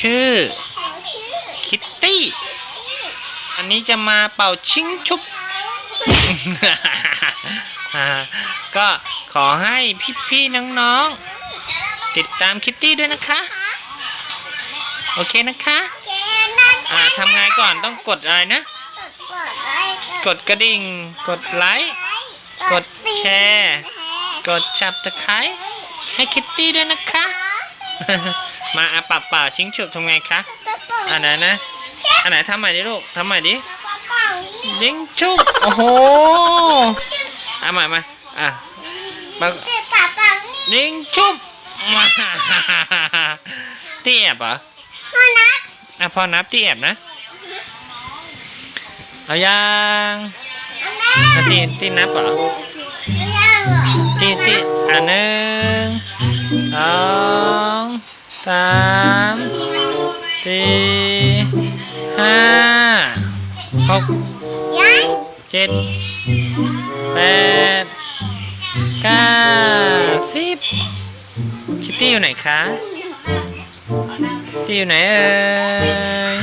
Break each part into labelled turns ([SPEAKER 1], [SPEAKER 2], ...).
[SPEAKER 1] ชื่อ
[SPEAKER 2] หนูชื่อ
[SPEAKER 1] คิตตี้ อันนี้จะมาเป่าชิงชุบอ่าก็ขอให้พี่ๆน้องๆ ติดตามคิตตี้ด้วยนะคะ โอเคนะคะ
[SPEAKER 2] เกนั่น
[SPEAKER 1] อ่าทำไงก่อนต้องกดอะไรนะ
[SPEAKER 2] กดไลค์
[SPEAKER 1] กดกระดิ่ง กดไลค์ กดแชร์ กดชับตะไคร้ให้คิตตี้ด้วยนะคะ มาอาปากเปล่าชิงฉุบทำไงคะอันไหนนะอันไหนทำใหม่ดิลูกทำใหม่ดิยิงชุบโอ้โหเอาใหม่มาอะมา
[SPEAKER 2] เจ็บปากปังนี่
[SPEAKER 1] ยิงชุบมาที่แอบเหรอ
[SPEAKER 2] พ่อนัก
[SPEAKER 1] อะพอนับที่แอบนะเอายัง
[SPEAKER 2] อันแม่
[SPEAKER 1] อะที่ที่นับเหรอ
[SPEAKER 2] ไม่ได้หรอ
[SPEAKER 1] ที่ที่อะหนึ่งสอง สามสี่ห้าหกเจ็ดแปดเก้าสิบคิตตี้อยู่ไหนคะคิตตี้อยู่ไหนเอ่ย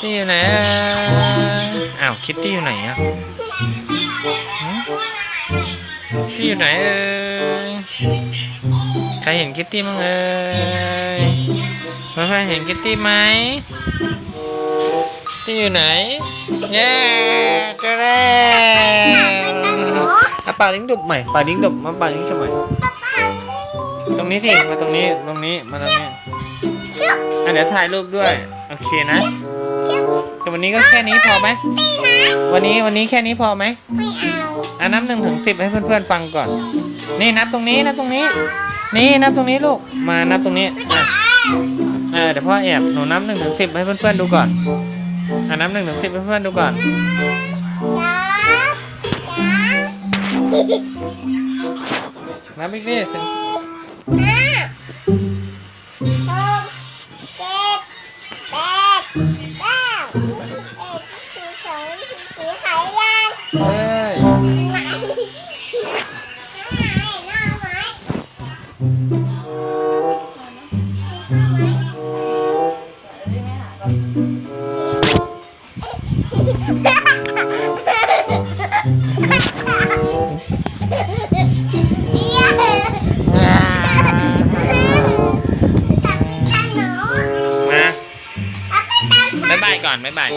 [SPEAKER 1] ตี้อยู่ไหนเอ่ยอ้าวคิตตี้อยู่ไหนอะหืมคิตตี้อยู่ไหนเอ่ย ใครเห็นคิตตี้มั้งเอ่ยเพื่อนๆเห็นคิตตี้ไหมที่อยู่ไหน เย้เจอแล้วอะป่าลิงดุบใหม่ป่าลิงดุบมาป่าลิงดุบใหม่ตรงนี้สิมาตรงนี้ตรงนี้มาตรงนี้
[SPEAKER 2] ชุบ
[SPEAKER 1] อะเดี๋ยวถ่ายรูปด้วย โอเคนะ
[SPEAKER 2] ชุบ
[SPEAKER 1] แต่วันนี้ก็แค่นี้พอไหม
[SPEAKER 2] นี่นะ
[SPEAKER 1] วันนี้วันนี้แค่นี้พอไหม
[SPEAKER 2] ไม่เอา
[SPEAKER 1] อะนับหนึ่งถึงสิบให้เพื่อนๆฟังก่อน นี่นับตรงนี้นับตรงนี้ นี่นับตรงนี้ลูก มานับตรงนี้เออเดี๋ยวพ่อแอบหนูนับหนึ่งถึงสิบให้เพื่อนๆดูก่อนอะนับหนึ่งถึงสิบให้เพื่อนๆดูก่อนนับอีกนิดถึง
[SPEAKER 2] ห้าหกเจ็ดแปดเก้าสิบเอ็ดสิบสองสิบสี่ขายยัง
[SPEAKER 1] เอ้ย มา
[SPEAKER 2] แล้วก็ตัด
[SPEAKER 1] บ๊ายบายก่อนบ๊ายบาย